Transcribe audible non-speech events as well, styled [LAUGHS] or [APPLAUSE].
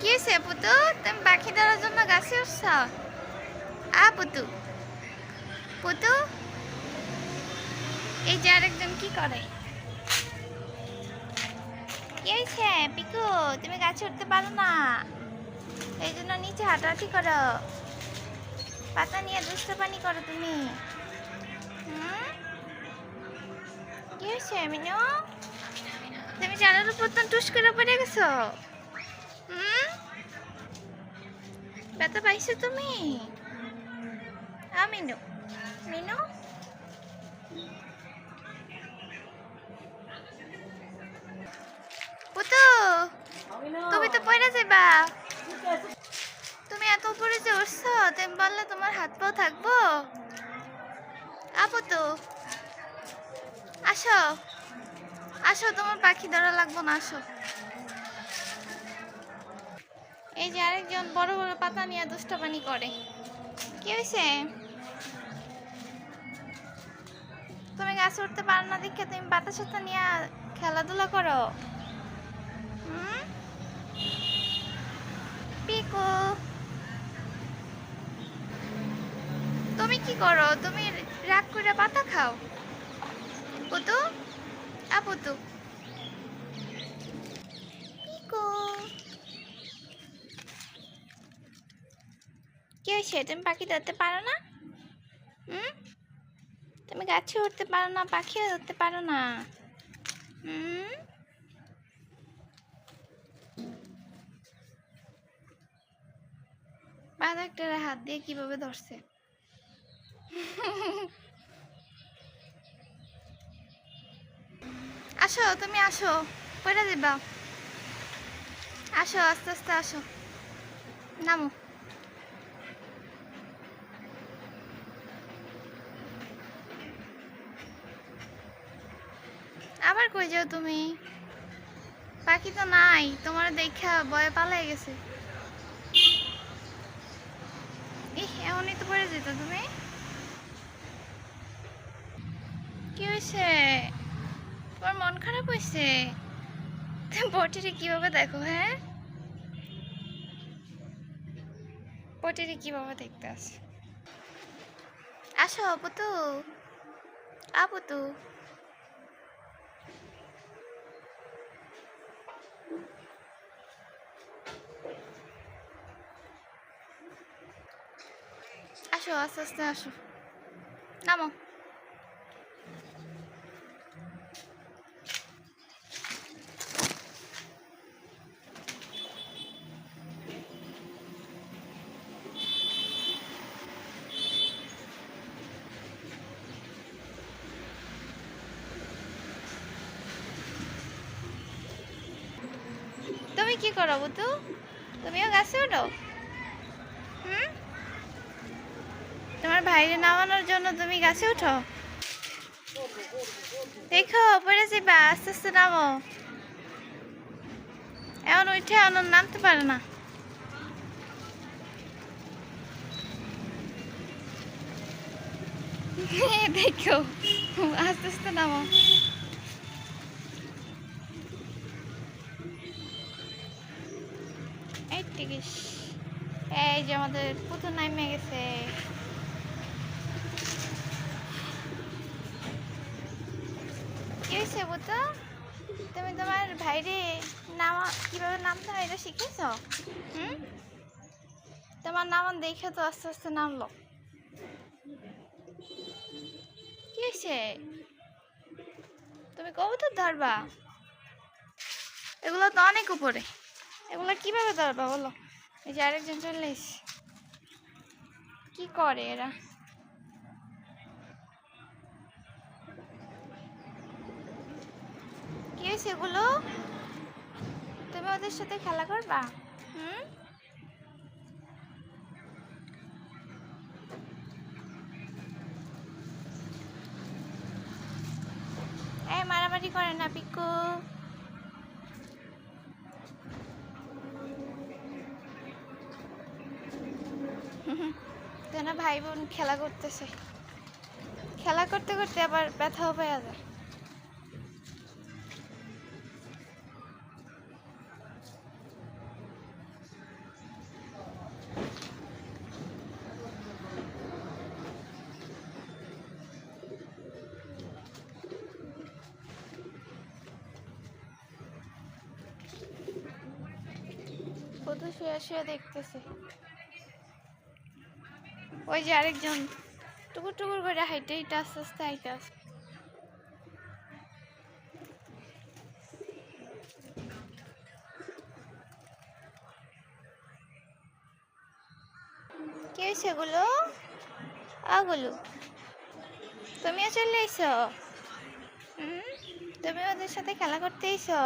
কি হয়েছে পুতু? তুমি পাখি ধরার জন্য গাছে উঠছ? আ, পুতু। পুতু? এই যে আরেকজন কি করে? কি হয়েছে পিকু? তুমি গাছে উঠতে পারো না। এই জন্য নিচে হাঁটাহাঁটি করো। পাতা নিয়ে দুষ্ট পানি করো তুমি? কি হয়েছে মিনু? তুমি জানার উপর তো টুস করে পড়ে গেছো হুম ব্যথা পাইছো তুমি? মিনু মিনু? পুতু, তুমি তো পড়ে যাবা তুমি এত উপরে যে উঠছো, তুমি বললে তোমার হাত পাও থাকব। আপু তো আসো। আসো, তোমার পাখি ধরা লাগবো না, আসো। এই যে আরেকজন বড় বড় পাতা নিয়ে দুষ্টপানি করে। কি হয়েছে তুমি গাছ উঠতে পারো না দেখে তুমি পাতা সাথে নিয়ে খেলাধুলা করো। পিকু। তুমি কি করো? তুমি রাগ করে পাতা খাও। পুতু? আ পুতু পিকু কি হয়েছে? তুমি পাখি ধরতে পারো না? হুম? তুমি গাছে উঠতে পারো না, পাখিও ধরতে পারো না। হুম? বাঁধাকটার হাত দিয়ে কীভাবে ধরছে? আসো, তুমি আসো, পড়ে দিবা। আসো, আস্তে আস্তে আসো। নামো। আবার কই যাও তুমি? পাখি তো নাই, তোমার দেখা বয়ে পালাই গেছে। ইহ, এমনই তো পড়ে যেত তুমি। কি হয়েছে তোমার মন খারাপ হয়েছে তুমি পটিরে কীভাবে দেখো হ্যাঁ? পটিরে কীভাবে দেখতে আসে? আসো পুতু আপুতু আসো আস্তে আস্তে আসো নামো তুমি কি করো বুতু? তুমিও গাছে ওঠো? হুম? তোমার ভাইরে নামানোর জন্য তুমি গাছে উঠো। দেখো, পড়ে যাবা আস্তে আস্তে নামো। এমন উঠে এমন নামতে পারে না। [LAUGHS] দেখো, আস্তে আস্তে নামো। এই যে আমাদের পুতুল নামে গেছে কি হয়েছে বুতো তুমি তোমার ভাইরে নামা কীভাবে নামতে হয় এটা শিখেছ? হুম? তোমার নামান দেখে তো আস্তে আস্তে নামলো। কি হয়েছে? তুমি কবুতর ধরবা? এগুলো তো অনেক উপরে। এগুলো কীভাবে ধরবা বলো? এই যে আরেকজন চলে এসছে। কি করে এরা? এগুলো তুমি ওদের সাথে খেলা করবা? হুম? এই মারামারি করে না, পিকু। যেন ভাই বোন খেলা করতেছে। খেলা করতে করতে আবার ব্যথাও পাওয়া যায়। কত শুয়ে শুয়ে দেখতেছে। ওই যে আরেকজন, টুকুর টুকুর করে হাইটে হাইটে আস্তে আস্তে হাইটে আসে কি হয়েছে এগুলো আগুলো তুমিও চলে এসো। তুমি ওদের সাথে খেলা করতে এসো।